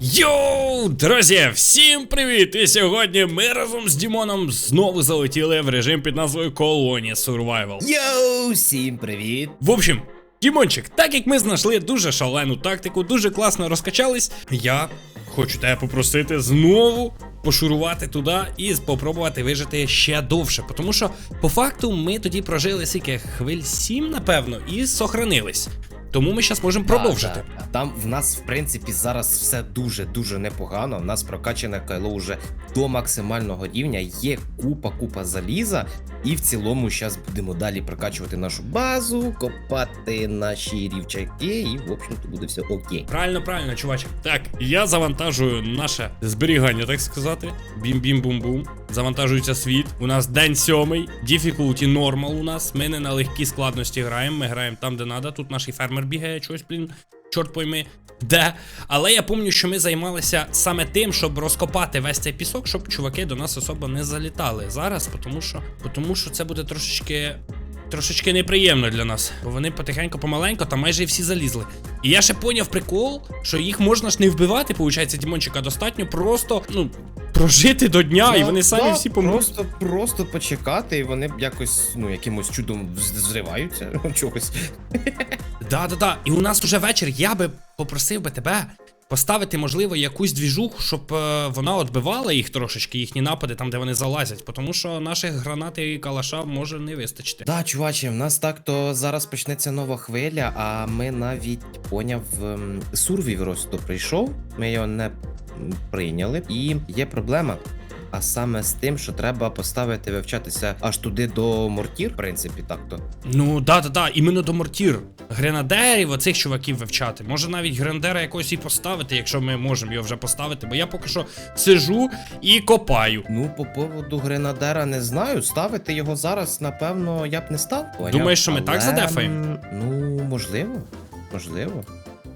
Йоу, друзі, всім привіт! І сьогодні ми разом з Дімоном знову залетіли в режим під назвою Колонія Survival. Йоу, всім привіт! В общем, Дімончик, так як ми знайшли дуже шалену тактику, дуже класно розкачались, я хочу тебе попросити знову пошурувати туди і спробувати вижити ще довше. Тому що, по факту, ми тоді прожили скільки хвиль 7, напевно, і сохранились. Тому ми зараз можемо продовжити. Так, так. Там в нас, в принципі, зараз все дуже-дуже непогано. У нас прокачане кайло вже до максимального рівня. Є купа-купа заліза. І в цілому зараз будемо далі прокачувати нашу базу, копати наші рівчаки, і, в общем-то, буде все окей. Правильно, правильно, чуваче. Так, я завантажую наше зберігання, так сказати. Бім-бім-бум-бум. Завантажується світ. У нас день сьомий. Difficulty normal у нас. Ми не на легкій складності граємо. Ми граємо там, де треба. Тут наш фермер бігає щось, блін. Чорт пойми. Де? Але я пам'ятаю, що ми займалися саме тим, щоб розкопати весь цей пісок, щоб чуваки до нас особо не залітали зараз, тому що, тому що це буде трошечки. Трошечки неприємно для нас, бо вони потихеньку, помаленьку, там майже всі залізли. І я ще поняв прикол, що їх можна ж не вбивати, виходить, Дімончика, достатньо просто, ну, прожити до дня, і вони самі Да, всі помруть. Просто, просто почекати, і вони якось, ну, якимось чудом зриваються. Чогось. Да, да, да. І у нас уже вечір. Я би попросив би тебе поставити, можливо, якусь двіжуху, щоб е, вона отбивала їх трошечки, їхні напади, там, де вони залазять. Тому що наших гранат і калаша може не вистачити. Да, чувачі, в нас так то зараз почнеться нова хвиля, а ми навіть поняв ем, сурвів просто прийшов. Ми його не прийняли. І є проблема. А саме з тим, що треба поставити вивчатися аж туди до мортір, в принципі, так то. Ну, да, да, да, іменно до мортір. Гренадерів, оцих чуваків вивчати. Може навіть гренадера якогось і поставити, якщо ми можемо його вже поставити. Бо я поки що сижу і копаю. Ну, по поводу гренадера не знаю. Ставити його зараз, напевно, я б не став. Думаєш, що ми так задефаємо? Ну, можливо. Можливо.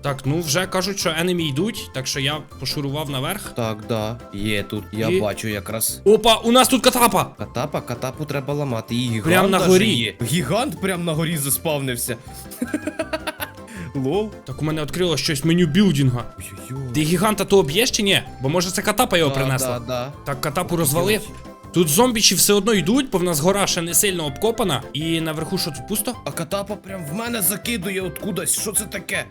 Так, ну вже кажуть, що енемі йдуть, так що я пошурував наверх. Так, да. Є тут. Я І- бачу якраз. Опа, у нас тут катапа! Катапа, катапу треба ламати. І гігант Прям на даже горі. Є. Гігант прям на горі заспавнився. Лол. Так у мене відкрило щось меню білдінга. Ой-ой-ой. Ти гіганта то об'єш чи ні? Бо може це катапа його принесла. Да, да. Так, катапу розвалив. Тут зомбічі все одно йдуть, бо в нас гора ще не сильно обкопана. І наверху що тут пусто? А катапа прям в мене закидує откудась. Що це таке?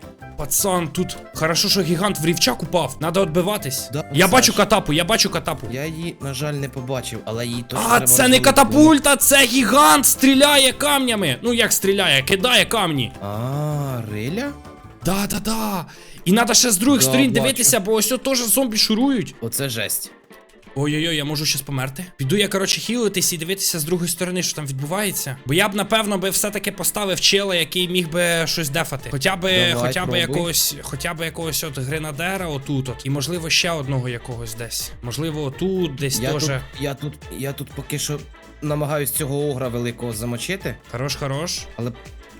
Пацан, тут хорошо, що гігант в рівчак упав. Надо відбиватись. Да, я Саш. бачу катапу, я бачу катапу. Я її, на жаль, не побачив, але її точно А, треба це не катапульта, це гігант стріляє камнями. Ну як стріляє, кидає камні. А, Риля? Да, да, да. І треба ще з других Да, сторін бачу. дивитися, бо ось от теж зомбі шурують. Оце жесть. Ой-ой-ой, я можу щас померти. Піду я, коротше, хілитись і дивитися з другої сторони, що там відбувається. Бо я б, напевно, би все-таки поставив чела, який міг би щось дефати. Хоча би, Давай, хоча би пробуй. якогось, хоча би якогось от гренадера отут от. І можливо ще одного якогось десь. Можливо, отут десь Я теж. тут, я тут, я тут поки що намагаюсь цього огра великого замочити, Хорош, хорош. але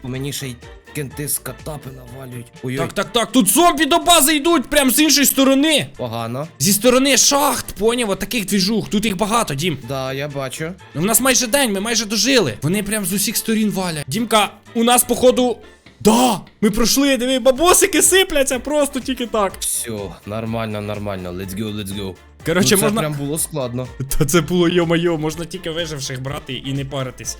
по мені ще й кенти з катапи навалюють. Ой-ой, Так, так, так. Тут зомбі до бази йдуть, прям з іншої сторони. погано. Зі сторони шахт, поняв, от таких двіжух. Тут їх багато, дім. Да, я бачу. Ну в нас майже день, ми майже дожили. Вони прям з усіх сторін валять. Дімка, у нас, походу. Да! Ми пройшли, диви, бабосики сипляться просто тільки так. Все, нормально, нормально. Let's go, let's go. Коротше, ну, це можна. прям було складно. Та це було йо-майо, можна тільки виживших брати і не паритись.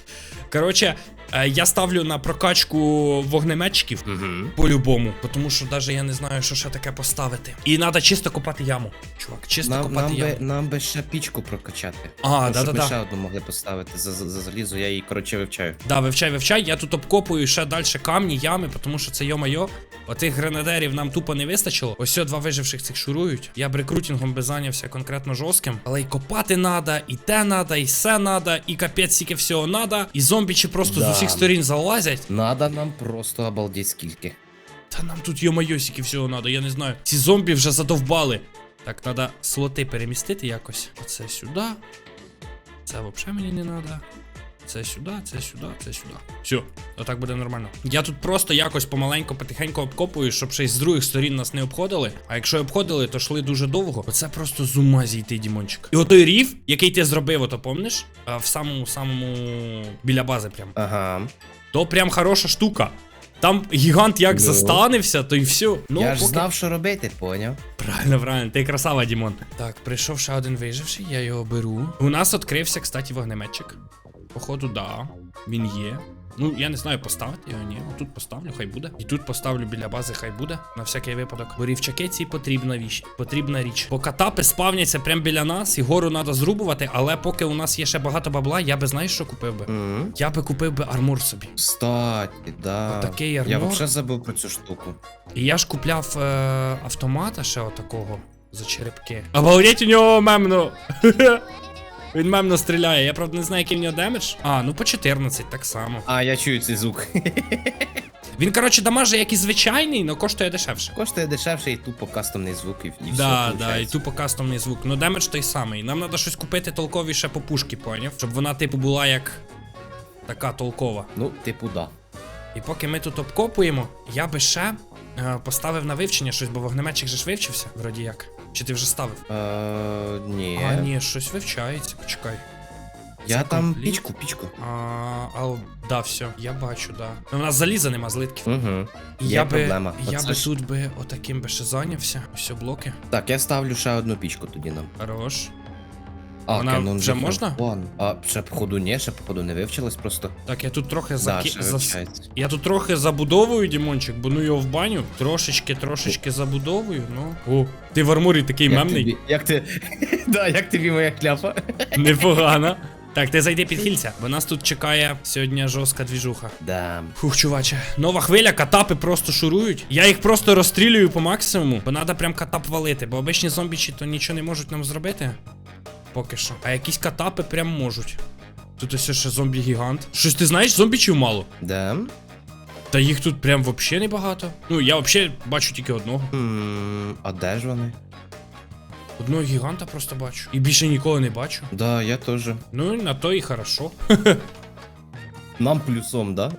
Коротше, е, я ставлю на прокачку вогнеметчиків. Угу. По-любому, тому що навіть я не знаю, що ще таке поставити. І треба чисто копати яму. Чувак, чисто Нам, копати нам, яму. би, нам би ще пічку прокачати. А, щоб да-да-да. Ми ще одну могли поставити за, за, за залізо, я її, коротше, вивчаю. Да, вивчай, вивчай. Я тут обкопую ще далі камні, ями, тому що це йо-майо. Отих гренадерів нам тупо не вистачило. Ось два виживших цих шурують. Я б рекрутингом би зайнявся конкретно жорстким. Але й копати надо, і те надо, і все надо, і капець стільки всього надо. І зомбічі просто Да. з усіх сторін залазять. Надо нам просто обалдеть скільки. Та нам тут йо-майо всього надо, я не знаю. Ці зомбі вже задовбали. Так, треба слоти перемістити якось. Оце сюди. Це взагалі мені не треба. Це сюди, це сюди, це сюди. Все, отак буде нормально. Я тут просто якось помаленьку, потихеньку обкопую, щоб ще й з других сторін нас не обходили. А якщо обходили, то йшли дуже довго. Оце просто з ума зійти, Дімончик. І отой рів, який ти зробив, ото помниш? В самому самому біля бази прям. Ага. То прям хороша штука. Там гігант як Ну. застанився, то й все. Ну, я ж поки- знав, що робити, поняв? Правильно, правильно, ти красава, Дімон. Так, прийшов ще один виживший, я його беру. У нас відкрився, кстати, вогнеметчик. Походу, да. Він є. Ну, я не знаю, поставити його, ні. Тут поставлю, хай буде. І тут поставлю біля бази, хай буде. На всякий випадок. Бо рівчаки ці потрібна річ. Потрібна річ. Бо катапи спавняться прямо біля нас, і гору треба зрубувати, але поки у нас є ще багато бабла, я би знаєш, що купив би? Мгм. Я би купив би армор собі. Кстати, да. Отакий Я армор. взагалі забув про цю штуку. І я ж купляв е, автомата ще отакого за черепки. Обалдеть у нього мемно. Він мемно стріляє. Я правда не знаю, який в нього демедж. А, ну по 14, так само. А, я чую цей звук. Він, коротше, дамаже як і звичайний, але коштує дешевше. Коштує дешевше і тупо кастомний звук, і, і все. Да, да, і тупо кастомний звук. Ну демедж той самий. Нам треба щось купити толковіше по пушки, поняв? Щоб вона, типу, була як така толкова. Ну, типу, да. І поки ми тут обкопуємо, я би ще е, поставив на вивчення щось, бо вогнеметчик же ж вивчився, вроді як. Чи ти вже ставив? Е, ні. А, ні, щось вивчається, почекай. Я Це там компліт. пічку, пічку. А, а, да, все, я бачу, да. Ну, у нас заліза нема злитків. Угу. І Є я би, я Оце би ж- тут би отаким би ще зайнявся. Все, блоки. Так, я ставлю ще одну пічку тоді нам. Хорош. А, Вона Canon вже GeForce можна? One. А, ще походу ні, ще походу не вивчилась просто. Так, я тут трохи Да, заки... ще зас... вивчається. Я тут трохи забудовую, Дімончик, бо ну його в баню. Трошечки, трошечки забудовую, ну. О, ти в армурі такий Як мемний. тобі, як ти, да, як тобі моя кляпа? Непогано. Так, ти зайди підхильця, бо нас тут чекає сьогодні жорстка двіжуха. Да. Фух, чуваче, нова хвиля, катапи просто шурують. Я їх просто розстрілюю по максимуму, бо треба прям катап валити, бо обичні зомбічі то нічого не можуть нам зробити. Поки що. А якісь катапи прям можуть. Тут ось ще зомбі-гігант. Щось ти знаєш, зомбічів мало. Да. Та їх тут прям вообще небагато. Ну, я взагалі бачу тільки одного. А де ж вони? Одного гіганта просто бачу. І більше ніколи не бачу. Да, я теж. Ну, на то і хорошо. Нам плюсом, да?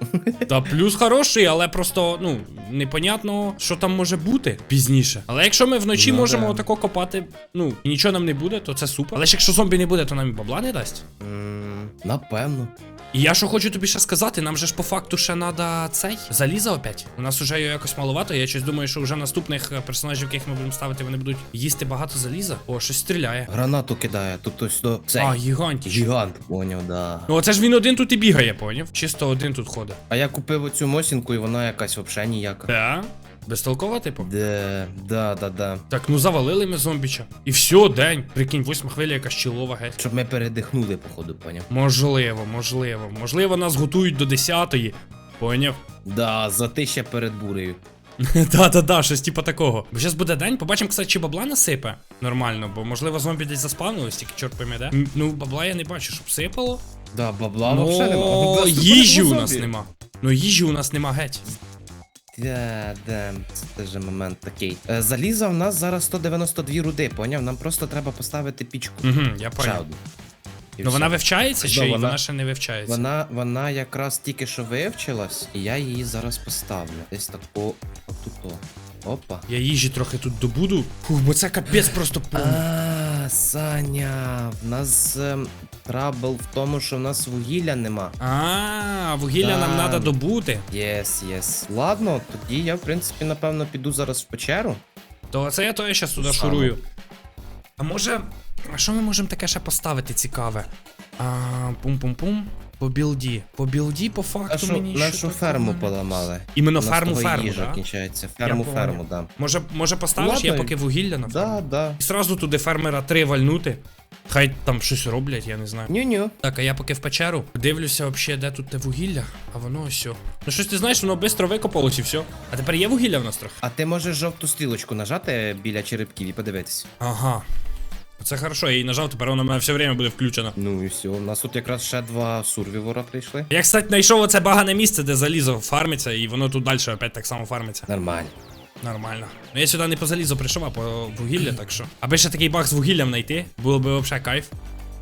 Та плюс хороший, але просто, ну, непонятно, що там може бути пізніше. Але якщо ми вночі Ну, можемо да. отако копати, ну, і нічого нам не буде, то це супер. Але ж якщо зомбі не буде, то нам і бабла не дасть. М, Напевно. І я що хочу тобі ще сказати, нам же ж по факту ще треба цей заліза опять. У нас уже його якось маловато. Я щось думаю, що вже наступних е, персонажів, яких ми будемо ставити, вони будуть їсти багато заліза. О, щось стріляє. Гранату кидає, тут ось до. Цей. А, гігантіч. Гігант, поняв, да. Ну оце ж він один тут і бігає, поняв? Чисто один тут ходить. А я купив оцю мосінку, і вона якась взагалі ніяка. Да? Безтолкова, типу? Де, да, да, да. Так, ну завалили ми зомбіча. І все, день. Прикинь, восьма хвиля якась чолова геть. Щоб ми передихнули, походу, поняв. Можливо, можливо. Можливо, нас готують до 10-ї. Поняв? Да, за ти ще перед бурею. Да-да-да, щось типа такого. Бо зараз буде день, побачимо, кстати, чи бабла насипе нормально, бо можливо зомбі десь заспавнились, тільки чорт пойме, де. Ну, бабла я не бачу, щоб сипало. Да, бабла Ну, взагалі нема. Да, їжі у нас зомбі. нема. Ну, їжі у нас нема геть. Да, да, це теж момент такий. Е, Заліза в нас зараз 192 руди, поняв? Нам просто треба поставити пічку. Угу, я Ще поняв. одну. І Ну все. вона вивчається Да, чи вона... вона- ще не вивчається? Вона, вона якраз тільки що вивчилась, і я її зараз поставлю. Десь тако отут. Опа. Я їжі трохи тут добуду. Фух, бо це капець просто повний. Саня, в нас ем, трабл в тому, що в нас вугілля нема. А, вугілля Да. нам треба добути. Єс, єс. Ладно, тоді я, в принципі, напевно, піду зараз в печеру. То це я то я щас туди Саме. шурую. А може. А що ми можемо таке ще поставити цікаве? А, пум-пум-пум. По білді. По білді, по факту Нашу, мені нашу такого ферму не- поламали. Іменно У нас ферму того ферму, їжа да? кінчається. Ферму ферму, да. Може, може поставиш, Ладно, я поки вугілля на ферму? Да, да. І сразу туди фермера три вальнути. Хай там щось роблять, я не знаю. Ню-ню. Так, а я поки в печеру дивлюся взагалі, де тут те вугілля, а воно ось. Ну щось ти знаєш, воно швидко викопалось і все. А тепер є вугілля в нас трохи? А ти можеш жовту стрілочку нажати біля черепків і подивитись. Ага. Це хорошо, я її нажав, тепер вона в мене все время буде включена. Ну і все. У нас тут якраз ще два сурвівора прийшли. Я, кстати, знайшов оце багане місце, де залізо фармиться, і воно тут далі опять так само фармиться. Нормально. Нормально. Ну я сюди не по залізу прийшов, а по вугілля, так що. Аби ще такий баг з вугіллям знайти, було б взагалі кайф.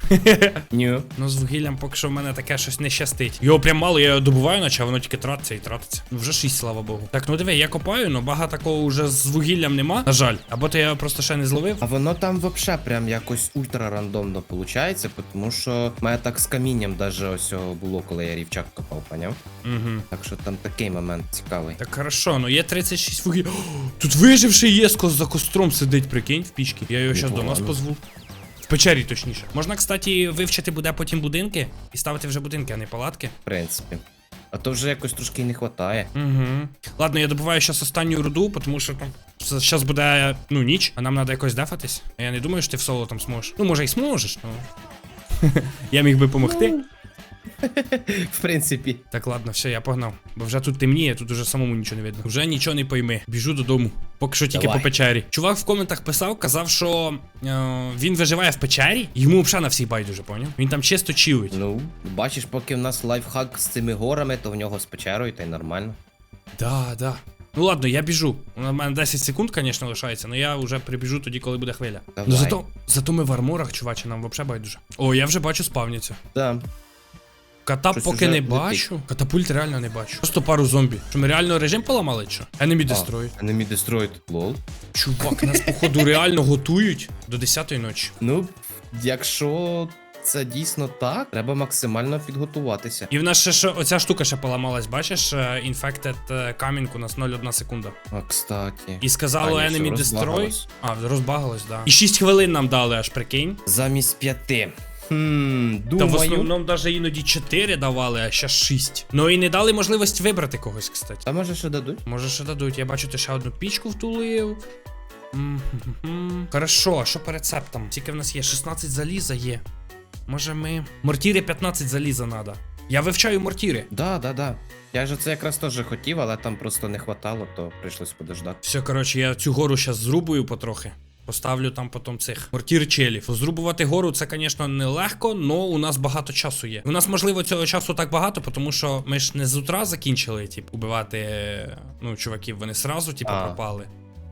Ні. Ну, з вугіллям поки що в мене таке щось не щастить. Його прям мало, я його добуваю, наче а воно тільки тратиться і тратиться. Ну вже 6, слава Богу. Так, ну диви, я копаю, але багато такого вже з вугіллям нема. На жаль. Або то я його просто ще не зловив. А воно там вообще прям якось ультра рандомно получається, тому що в мене так з камінням даже ось було, коли я рівчак копав, поняв? Угу. Так що там такий момент цікавий. Так хорошо, ну є 36 вугіль. О, Тут виживший є за костром сидить, прикинь, в пічці. Я його зараз до нас позву. Печері, точніше. Можна, кстати, вивчити буде потім будинки і ставити вже будинки, а не палатки. В принципі. А то вже якось трошки не вистачає. Угу. Ладно, я добуваю зараз останню руду, тому що там зараз буде ну ніч, а нам треба якось дефатись. А Я не думаю, що ти в соло там зможеш. Ну, може, і зможеш, але я міг би допомогти. В принципі. Так, ладно, все, я погнав. Бо вже тут темніє, тут уже самому нічого не видно. Вже нічого не пойми. Біжу додому. Поки що тільки Давай. по печері. Чувак в коментах писав, казав, що е, він виживає в печері, йому взагалі на всіх байдуже, поняв? Він там чисто чилить. Ну, бачиш, поки в нас лайфхак з цими горами, то в нього з печерою, та й нормально. Да, да. Ну ладно, я біжу. У мене 10 секунд, звісно, лишається, але я вже прибіжу тоді, коли буде хвиля. Давай. Ну зато, зато ми в арморах, чуваче, нам взагалі байдуже. О, я вже бачу спавніцю. Да. Кота Щось поки уже не летить. бачу. Катапульт реально не бачу. Просто пару зомбі. Що ми реально режим поламали, чи що? Enemy Destroy. Enemy Destroyed. Лол. Чувак, нас походу реально готують до 10-ї ночі. Ну, якщо це дійсно так, треба максимально підготуватися. І в нас ще, ще оця штука ще поламалась, бачиш? е, Infected е, Coming у нас 0,1 секунда. А, кстати. І сказало А, ні, Enemy Destroy. розбагалось. А, розбагалось, да. І 6 хвилин нам дали, аж прикинь. Замість п'яти. Хм, Та в думаю. основному навіть іноді 4 давали, а ще 6. Ну і не дали можливість вибрати когось, кстати. Та може ще дадуть? Може ще дадуть. Я бачу, ти ще одну пічку втулив. Хорошо, а що по рецептам? Тільки в нас є 16 заліза є. Може ми. Мортіри 15 заліза надо. Я вивчаю мортіри. Да, да, да. Я ж це якраз теж хотів, але там просто не хватало, то прийшлось подождати. Все, коротше, я цю гору зараз зрубую потрохи. Поставлю там потім цих мортір челів. Зрубувати гору це, звісно, не легко, але у нас багато часу є. У нас, можливо, цього часу так багато, тому що ми ж не з утра закінчили, типу, убивати е, ну, чуваків. Вони сразу, типу, пропали.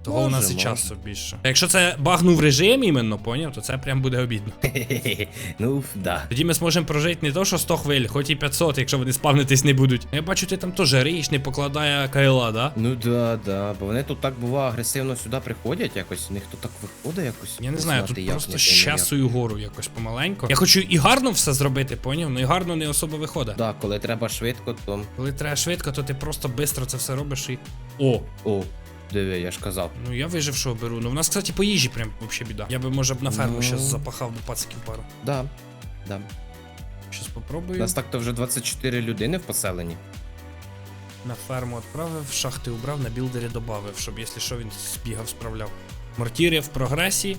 Того у Може, нас і може. часу більше. А Якщо це багнув режим іменно, поняв, то це прям буде обідно. ну, да. Тоді ми зможемо прожити не то, що 100 хвиль, хоч і 500, якщо вони спавнитись не будуть. Я бачу, ти там теж риєш, не покладає кайла, да? Ну да, да. Бо вони тут так бува агресивно сюди приходять якось. У них тут так виходить якось. Я не знаю, тут як, просто щасую гору якось помаленько. Я хочу і гарно все зробити, поняв? Ну і гарно не особо виходить. Да, коли треба швидко, то. Коли треба швидко, то ти просто швидко це все робиш і. О, О, диви, я ж казав. ну я вижив, що беру. Ну в нас, кстати, по їжі прям вообще біда. Я би, може б на ферму Ну. щас запахав до пациків пару. Да. Да. Щас У попробую. нас так то вже 24 людини в поселенні. На ферму відправив, шахти убрав, на білдері додав, щоб якщо що він збігав, справляв. Мортіри в прогресі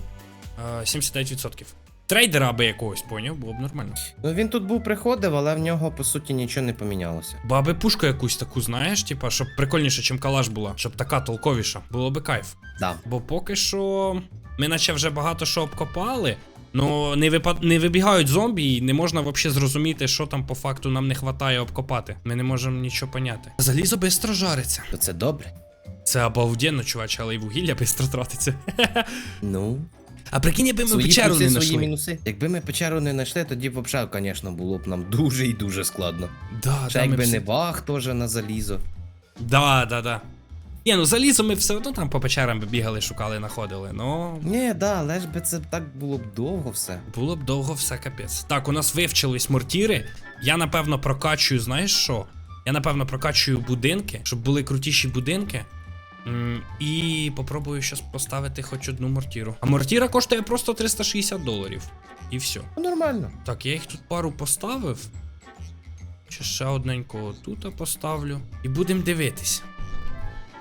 е, 79%. Трейдера аби якогось, поняв, було б нормально. Ну він тут був приходив, але в нього по суті нічого не помінялося. Баби пушку якусь таку, знаєш, типа, щоб прикольніше, чим калаш була, щоб така толковіша. Було би кайф. Да. Бо поки що ми наче вже багато що обкопали. Ну, не, випад... не вибігають зомбі, і не можна взагалі зрозуміти, що там по факту нам не вистачає обкопати. Ми не можемо нічого поняти. Залізо швидко жариться. То це добре. Це обалденно, чувач, але і вугілля швидко тратиться. Ну. А прикинь, якби ми Свої печеру плюси, не свої знайшли. мінуси. Якби ми печеру не знайшли, тоді б взагалі, звісно, було б нам дуже і дуже складно. Да, Ще да, ми якби всі- не баг теж на залізо. Да, да, да. Ні, ну залізо ми все одно там по печерам би бігали, шукали, знаходили. Ну, Ні, да, але ж би це так було б довго все. Було б довго все капець. Так, у нас вивчились мортіри. Я напевно прокачую, знаєш що? Я напевно прокачую будинки, щоб були крутіші будинки. І попробую щас поставити хоч одну мортіру. А мортіра коштує просто 360 доларів. І все. Ну, нормально. Так, я їх тут пару поставив. Чи ще одненького тут поставлю. І будемо дивитись.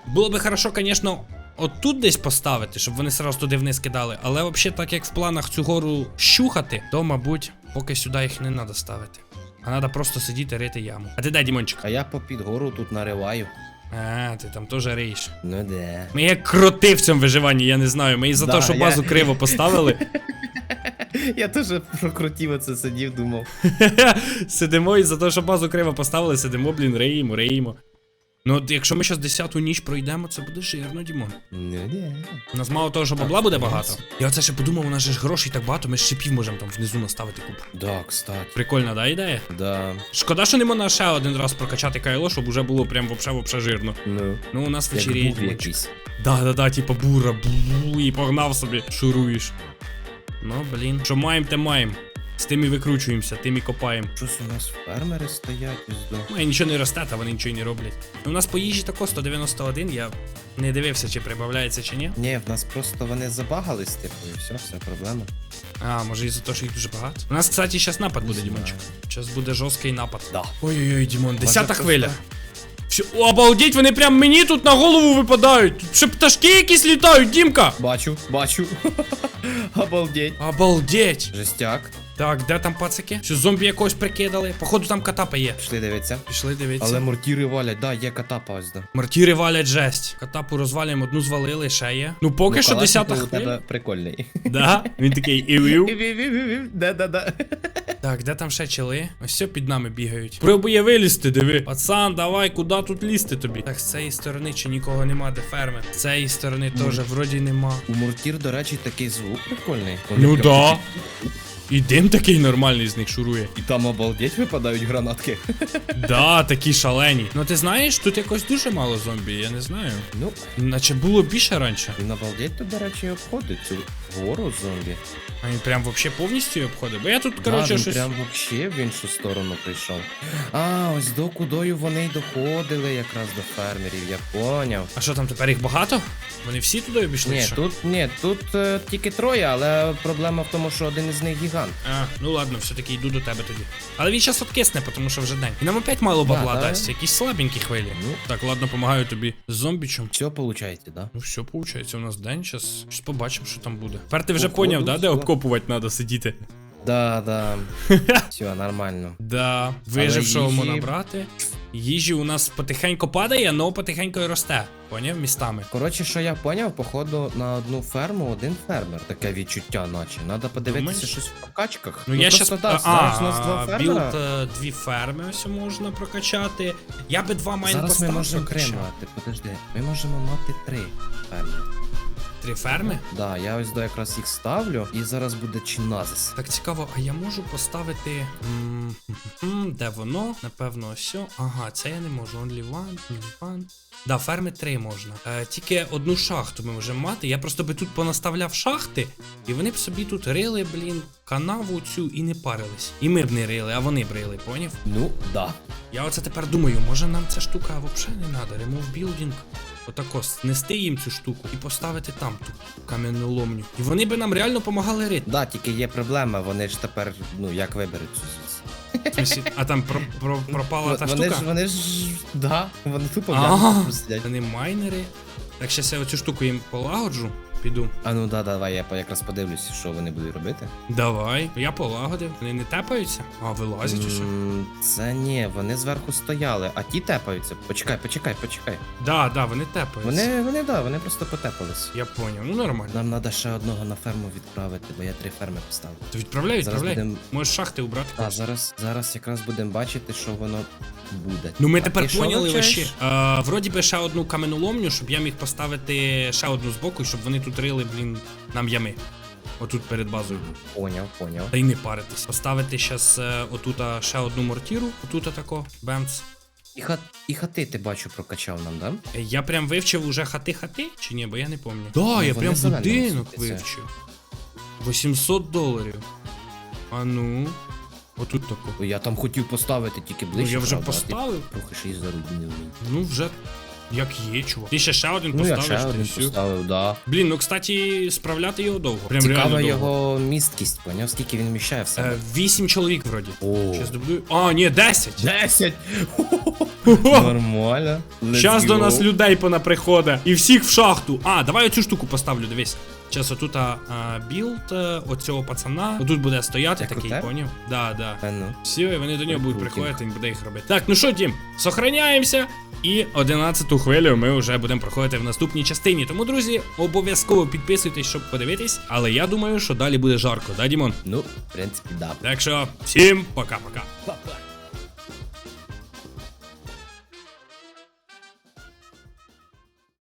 Було би хорошо, звісно, отут десь поставити, щоб вони сразу туди вниз кидали. Але взагалі, так як в планах цю гору щухати, то, мабуть, поки сюди їх не треба ставити. А треба просто сидіти рити яму. А ти де, Дімончик? А я попід гору тут нариваю. А, ти там теж рейш. Ну де. Ми як кроти в цьому виживанні, я не знаю. Ми і за Да, те, що я- базу криво поставили. Я теж прокрутів оце сидів, думав. Сидимо і за те, що базу криво поставили, сидимо, блін, реїмо, риємо. Ну, от якщо ми зараз 10-ту ніч пройдемо, це буде жирно, Дімон. Ну, ні. У нас мало того, що бабла буде багато. Я оце ще подумав, у нас же ж грошей так багато, ми ж шипів можемо там внизу наставити купу. Да, кстати. Прикольна, да, ідея? Да. Шкода, що не можна ще один раз прокачати кайло, щоб уже було прям вообще вообще жирно. Ну. Ну, у нас Як вечеріє. був якийсь. Да, да, да, типа бура, бу і погнав собі, шуруєш. Ну, блін. Що маємо, те маємо. З тим і викручуємося, тим і копаємо. Щось у нас фермери стоять до. Ну, і нічого не росте, та вони нічого не роблять. Ну, у нас по їжі тако 191, я не дивився, чи прибавляється, чи ні. Ні, в нас просто вони забагались, типу, і все, все проблема. А, може із-за того, що їх дуже багато. У нас, кстати, зараз напад буде. Дімончик. Зараз буде жорсткий напад. Да. Ой-ой-ой, Дімон, десята просто- хвиля. Все, обалдеть, вони прям мені тут на голову випадають. Тут ще пташки якісь літають, Дімка. Бачу, бачу. Обалдеть. Обалдеть. Жестяк. Так, де там пацики? Що зомбі якогось прикидали? Походу там катапа є. Пішли дивитися. Пішли дивитися. Але мортіри валять, да, є катапа ось да. Мортіри валять жесть. Катапу розвалюємо, одну звалили, ще є. Ну поки Ну, що Калашников десята у тебе хвиля. прикольний. Да, він такий івів. Да-да-да. Так, де там ще чили? Ось все під нами бігають. Пробує вилізти, диви. Пацан, давай, куди тут лізти тобі? Так, з цієї сторони чи нікого нема, де фермер. З цієї сторони теж вроді нема. У мортір, до речі, такий звук прикольний. Ну да. І дим такий нормальний з них шурує. І там обалдеть випадають гранатки. Да, такі шалені. Ну ти знаєш, тут якось дуже мало зомбі, я не знаю. Ну, Наче було більше раніше. він обалдеть тут, до речі, обходить цю гору зомбі. А він прям вообще повністю її обходить. Бо я тут, Да, коротше, він щось. прям вообще в іншу сторону прийшов. А, ось до кудою вони й доходили якраз до фермерів, я поняв. А що там тепер їх багато? Вони всі туди обійшли? Ні, чи що? тут ні, тут е, тільки троє, але проблема в тому, що один із них гігант. А, ну ладно, все-таки йду до тебе тоді. Але він зараз откисне, тому що вже день. І нам опять мало бабла Да, да. дасть, якісь слабенькі хвилі. Ну. Так, ладно, помагаю тобі з зомбічем. Все получається, да? Ну все, получається. у нас день, зараз щось побачимо, що там буде. Тепер ти вже Походу, поняв, да, де все. обкопувати треба сидіти. Да, да. Все, нормально. Да, вижившого їжі- можна брати. Їжі у нас потихеньку падає, але потихеньку і росте. Поняв містами. Коротше, що я поняв, походу на одну ферму один фермер. Таке відчуття, наче. Надо подивитися Думаєш? щось в прокачках. Ну, я щас. да, а, у нас два а, білд е, дві ферми ось можна прокачати. Я би два майн Зараз ми можемо три мати. Подожди, ми можемо мати три ферми. Три ферми? Да, я ось до якраз їх ставлю, і зараз буде чиназис. Так цікаво, а я можу поставити. м, м, Де воно? Напевно, ось. Ага, це я не можу. Only one, only one. Да, ферми три можна. Е, тільки одну шахту ми можемо мати. Я просто би тут понаставляв шахти, і вони б собі тут рили, блін, канаву цю і не парились. І ми б не рили, а вони б рили, поняв? Ну, да. Я оце тепер думаю, може нам ця штука взагалі не треба. Remove building. Отако снести їм цю штуку і поставити там ту кам'яну ломню. І вони би нам реально помагали рити. Да, тільки є проблема, вони ж тепер, ну, як виберуть цю звідси. В А там про, про, пропала та вони штука? ж, вони ж, да, вони тупо глянуть, сидять. Вони майнери. Так, щас я оцю штуку їм полагоджу. Піду. А ну да, давай, я по- якраз подивлюся, що вони будуть робити. Давай. Я полагодив. Вони не тепаються? А, вилазять усе. М, Це ні, вони зверху стояли, а ті тепаються. Почекай, почекай, почекай. Да, да, вони тепаються. Вони, вони, да, вони просто потепались. Я поняв, ну нормально. Нам треба ще одного на ферму відправити, бо я три ферми поставив. То відправляй, Зараз відправляй. будем- Можеш шахти убрати. А зараз, зараз якраз будемо бачити, що воно буде. Ну ми А тепер поняли вообще. Вроді би ще одну каменоломню, щоб я міг поставити ще одну збоку, щоб вони тут рили, блін, нам ями. Отут перед базою. Поняв, поняв. Та й не паритись. Поставити щас е, отута ще одну мортіру, отута тако, бемц. І, хат, і хати ти бачу прокачав нам, да? Е, Я прям вивчив уже хати-хати, чи ні, бо я не пам'ятаю. Да, я вони прям зелені будинок світяться. вивчив. 800 доларів. А ну. Отут тако. Я там хотів поставити тільки Ну я вже правда, а ти поставив. Трохи ще й зарубнив. Ну вже як є, чувак. Ти ще ще один Ну я поставиш, ще та один всю. поставив, да. Блін, ну кстати, справляти його довго. Прям реально довго. його місткість, поняв, скільки він вміщає в себе. Е, Вісім чоловік вроді. О. Щас добудую. А, ні, 10. 10! Нормально. Let's Щас до go. нас людей понаприходить. І всіх в шахту. А, давай оцю штуку поставлю, дивись. Зараз отут білд е, оцього пацана. Отут буде стояти у такий, поняв? Да, да. А ну. Все, і вони до нього будуть приходити, він буде їх робити. Так, ну що, Дім, сохраняємося. І 11-ту хвилю ми вже будемо проходити в наступній частині. Тому, друзі, обов'язково підписуйтесь, щоб подивитись. Але я думаю, що далі буде жарко, да, Дімон? Ну, в принципі, да. Так що, всім пока-пока.